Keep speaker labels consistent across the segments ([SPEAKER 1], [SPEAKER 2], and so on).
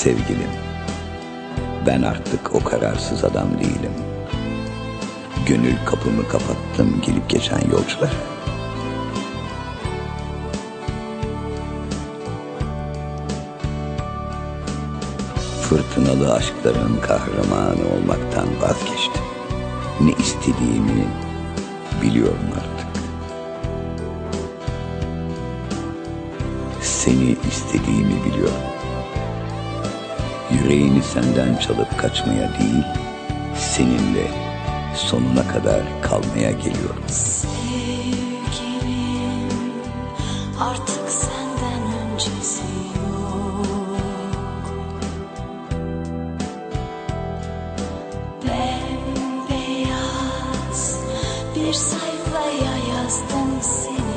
[SPEAKER 1] Sevgilim, ben artık o kararsız adam değilim. Gönül kapımı kapattım gelip geçen yolcular. Fırtınalı aşkların kahramanı olmaktan vazgeçtim. Ne istediğimi biliyorum artık. Seni istediğimi biliyorum. Yüreğini senden çalıp kaçmaya değil, seninle sonuna kadar kalmaya geliyorum.
[SPEAKER 2] Sevgilim artık senden öncesi yok Bembeyaz bir sayfaya yazdım seni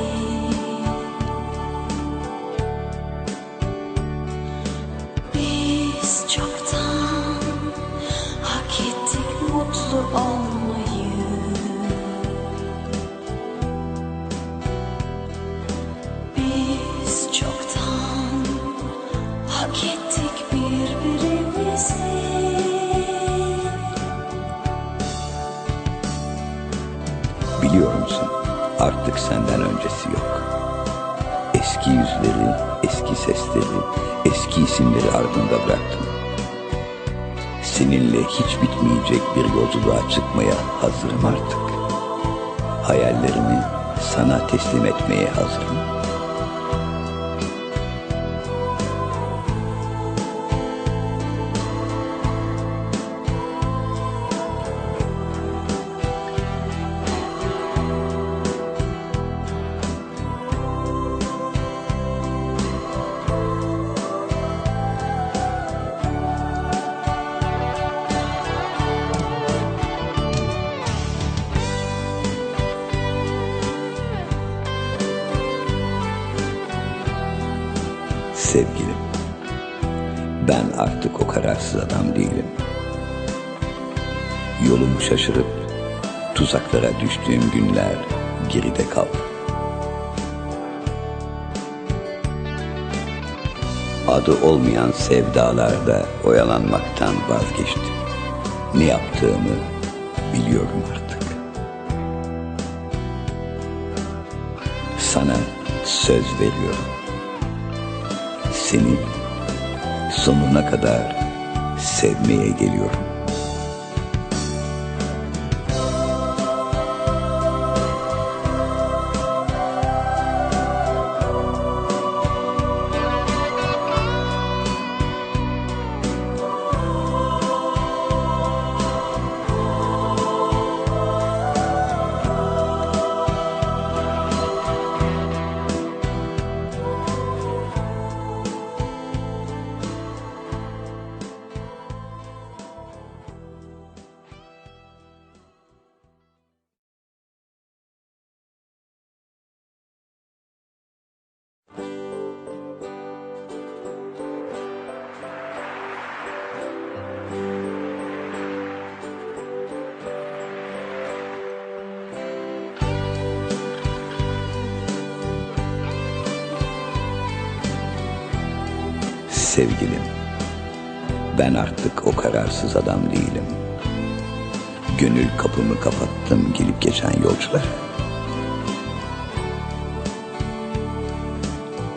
[SPEAKER 1] Biliyor musun? Artık senden öncesi yok. Eski yüzleri, eski sesleri, eski isimleri ardında bıraktım. Seninle hiç bitmeyecek bir yolculuğa çıkmaya hazırım artık. Hayallerimi sana teslim etmeye hazırım. Sevgilim, ben artık o kararsız adam değilim. Yolumu şaşırıp tuzaklara düştüğüm günler geride kaldı. Adı olmayan sevdalarda oyalanmaktan vazgeçtim. Ne yaptığımı biliyorum artık. Sana söz veriyorum seni sonuna kadar sevmeye geliyorum. Sevgilim, ben artık o kararsız adam değilim. Gönül kapımı kapattım gelip geçen yolcular.